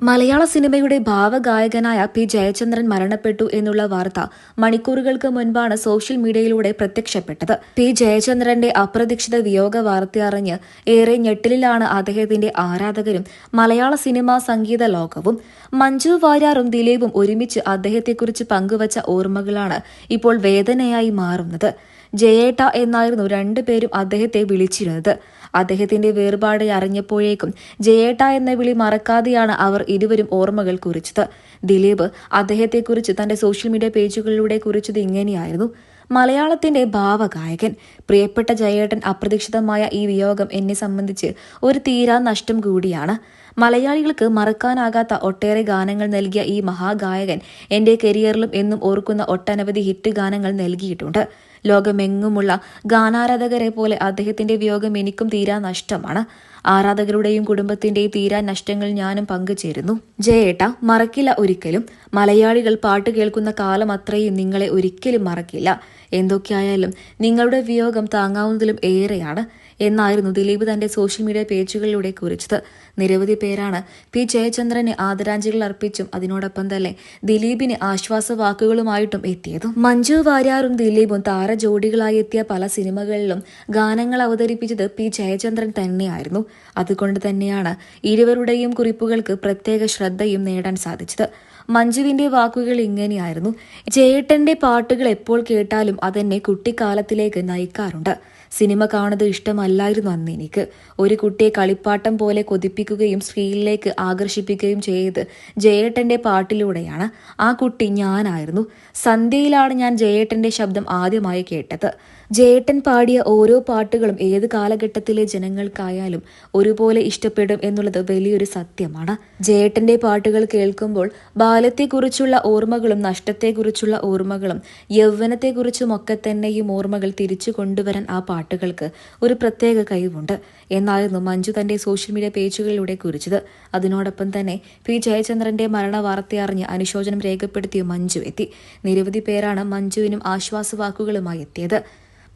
മലയാള സിനിമയുടെ ഭാവഗായകനായ പി ജയചന്ദ്രൻ മരണപ്പെട്ടു എന്നുള്ള വാർത്ത മണിക്കൂറുകൾക്ക് മുൻപാണ് സോഷ്യൽ മീഡിയയിലൂടെ പ്രത്യക്ഷപ്പെട്ടത്. പി ജയചന്ദ്രന്റെ അപ്രതീക്ഷിത വിയോഗ വാർത്തയറിഞ്ഞ് ഏറെ ഞെട്ടലിലാണ് അദ്ദേഹത്തിന്റെ ആരാധകരും മലയാള സിനിമാ സംഗീത ലോകവും. മഞ്ജു വാര്യാറും ദിലീപും ഒരുമിച്ച് അദ്ദേഹത്തെക്കുറിച്ച് പങ്കുവച്ച ഓർമ്മകളാണ് ഇപ്പോൾ വേദനയായി മാറുന്നത്. ജയേട്ട എന്നായിരുന്നു രണ്ടുപേരും അദ്ദേഹത്തെ വിളിച്ചിരുന്നത്. അദ്ദേഹത്തിന്റെ വേർപാട് അറിഞ്ഞപ്പോഴേക്കും ജയേട്ട എന്ന വിളി മറക്കാതെയാണ് അവർ ഇരുവരും ഓർമ്മകൾ കുറിച്ചത്. ദിലീപ് അദ്ദേഹത്തെക്കുറിച്ച് തന്റെ സോഷ്യൽ മീഡിയ പേജുകളിലൂടെ കുറിച്ചത് ഇങ്ങനെയായിരുന്നു. മലയാളത്തിന്റെ ഭാവഗായകൻ. പ്രിയപ്പെട്ട ജയേട്ടൻ അപ്രതീക്ഷിതമായ ഈ വിയോഗം എന്നെ സംബന്ധിച്ച് ഒരു തീരാ നഷ്ടം കൂടിയാണ്. മലയാളികൾക്ക് മറക്കാനാകാത്ത ഒട്ടേറെ ഗാനങ്ങൾ നൽകിയ ഈ മഹാഗായകൻ എന്റെ കരിയറിലും എന്നും ഓർക്കുന്ന ഒട്ടനവധി ഹിറ്റ് ഗാനങ്ങൾ നൽകിയിട്ടുണ്ട്. ലോകമെങ്ങുമുള്ള ഗാനാരാധകരെ പോലെ അദ്ദേഹത്തിന്റെ വിയോഗം എനിക്കും തീരാ നഷ്ടമാണ്. ആരാധകരുടെയും കുടുംബത്തിന്റെയും തീരാ നഷ്ടങ്ങൾ ഞാനും പങ്കുചേരുന്നു. ജയേട്ട മറക്കില്ല ഒരിക്കലും. മലയാളികൾ പാട്ട് കേൾക്കുന്ന കാലം അത്രയും നിങ്ങളെ ഒരിക്കലും മറക്കില്ല. എന്തൊക്കെയായാലും നിങ്ങളുടെ വിയോഗം താങ്ങാവുന്നതിലും ഏറെയാണ്. എന്നായിരുന്നു ദിലീപ് തന്റെ സോഷ്യൽ മീഡിയ പേജുകളിലൂടെ കുറിച്ചത്. നിരവധി പേരാണ് പി ജയചന്ദ്രന് ആദരാഞ്ജലികൾ അർപ്പിച്ചും അതിനോടൊപ്പം തന്നെ ദിലീപിന് ആശ്വാസ വാക്കുകളുമായിട്ടും എത്തിയതും. മഞ്ജു വാര്യാറും ദിലീപും താര ജോഡികളായി എത്തിയ പല സിനിമകളിലും ഗാനങ്ങൾ അവതരിപ്പിച്ചത് പി ജയചന്ദ്രൻ തന്നെയായിരുന്നു. അതുകൊണ്ട് തന്നെയാണ് ഇരുവരുടെയും കുറിപ്പുകൾക്ക് പ്രത്യേക ശ്രദ്ധയും നേടാൻ സാധിച്ചത്. മഞ്ജുവിന്റെ വാക്കുകൾ ഇങ്ങനെയായിരുന്നു. ജയേട്ടന്റെ പാട്ടുകൾ എപ്പോൾ കേട്ടാലും അതെന്നെ കുട്ടിക്കാലത്തിലേക്ക് നയിക്കാറുണ്ട്. സിനിമ കാണുന്നത് ഇഷ്ടമല്ലായിരുന്നു അന്ന് എനിക്ക്. ഒരു കുട്ടിയെ കളിപ്പാട്ടം പോലെ കൊതിപ്പിക്കുകയും സ്ക്രീനിലേക്ക് ആകർഷിപ്പിക്കുകയും ചെയ്ത് ജയേട്ടന്റെ പാട്ടിലൂടെയാണ്. ആ കുട്ടി ഞാനായിരുന്നു. സന്ധ്യയിലാണ് ഞാൻ ജയേട്ടന്റെ ശബ്ദം ആദ്യമായി കേട്ടത്. ജയേട്ടൻ പാടിയ ഓരോ പാട്ടുകളും ഏത് കാലഘട്ടത്തിലെ ജനങ്ങൾക്കായാലും ഒരുപോലെ ഇഷ്ടപ്പെടും എന്നുള്ളത് വലിയൊരു സത്യമാണ്. ജയേട്ടന്റെ പാട്ടുകൾ കേൾക്കുമ്പോൾ ബാലത്തെക്കുറിച്ചുള്ള ഓർമ്മകളും നഷ്ടത്തെക്കുറിച്ചുള്ള ഓർമ്മകളും യൗവനത്തെക്കുറിച്ചുമൊക്കെ തന്നെയും ഓർമ്മകൾ തിരിച്ചു കൊണ്ടുവരാൻ ആ പാട്ടുകൾക്ക് ഒരു പ്രത്യേക കഴിവുണ്ട്. എന്നായിരുന്നു മഞ്ജു തന്റെ സോഷ്യൽ മീഡിയ പേജുകളിലൂടെ കുറിച്ചത്. അതിനോടൊപ്പം തന്നെ പി. ജയചന്ദ്രന്റെ മരണ വാർത്തയറിഞ്ഞ് അനുശോചനം രേഖപ്പെടുത്തിയ മഞ്ജു എത്തി. നിരവധി പേരാണ് മഞ്ജുവിനും ആശ്വാസവാക്കുകളുമായി എത്തിയത്.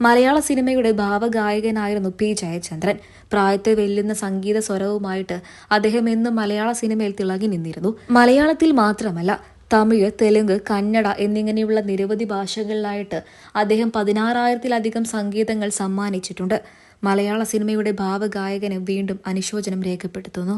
മലയാള സിനിമയുടെ ഭാവഗായകനായിരുന്നു പി ജയചന്ദ്രൻ. പ്രായത്തെ വെല്ലുന്ന സംഗീത സ്വരവുമായിട്ട് അദ്ദേഹം എന്നും മലയാള സിനിമയിൽ തിളങ്ങി നിന്നിരുന്നു. മലയാളത്തിൽ മാത്രമല്ല തമിഴ് തെലുങ്ക് കന്നഡ എന്നിങ്ങനെയുള്ള നിരവധി ഭാഷകളിലായിട്ട് അദ്ദേഹം പതിനാറായിരത്തിലധികം സംഗീതങ്ങൾ സമ്മാനിച്ചിട്ടുണ്ട്. മലയാള സിനിമയുടെ ഭാവഗായകന് വീണ്ടും അനുശോചനം രേഖപ്പെടുത്തുന്നു.